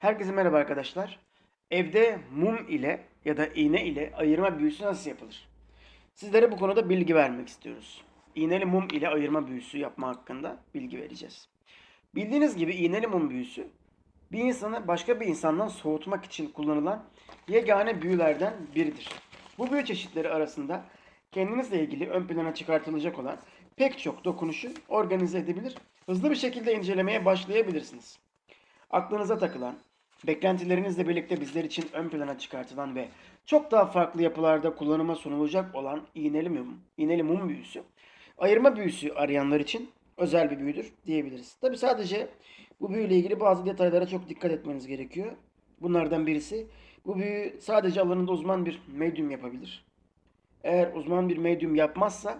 Herkese merhaba arkadaşlar. Evde mum ile ya da iğne ile ayırma büyüsü nasıl yapılır? Sizlere bu konuda bilgi vermek istiyoruz. İğneli mum ile ayırma büyüsü yapma hakkında bilgi vereceğiz. Bildiğiniz gibi iğneli mum büyüsü bir insanı başka bir insandan soğutmak için kullanılan yegane büyülerden biridir. Bu büyü çeşitleri arasında kendinizle ilgili ön plana çıkartılacak olan pek çok dokunuşu organize edebilir, hızlı bir şekilde incelemeye başlayabilirsiniz. Aklınıza takılan, beklentilerinizle birlikte bizler için ön plana çıkartılan ve çok daha farklı yapılarda kullanıma sunulacak olan iğneli mum, iğneli mum büyüsü, ayırma büyüsü arayanlar için özel bir büyüdür diyebiliriz. Tabi sadece bu büyüyle ilgili bazı detaylara çok dikkat etmeniz gerekiyor. Bunlardan birisi bu büyü sadece alanında uzman bir medyum yapabilir. Eğer uzman bir medyum yapmazsa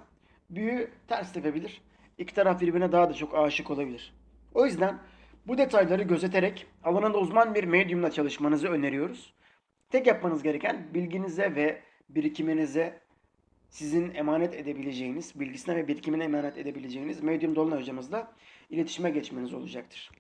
büyü ters tepebilir. İki taraf birbirine daha da çok aşık olabilir. O yüzden bu detayları gözeterek alanında uzman bir medyumla çalışmanızı öneriyoruz. Tek yapmanız gereken bilginize ve birikiminize sizin emanet edebileceğiniz, bilgisine ve birikimine emanet edebileceğiniz medyum dolunay hocamızla iletişime geçmeniz olacaktır.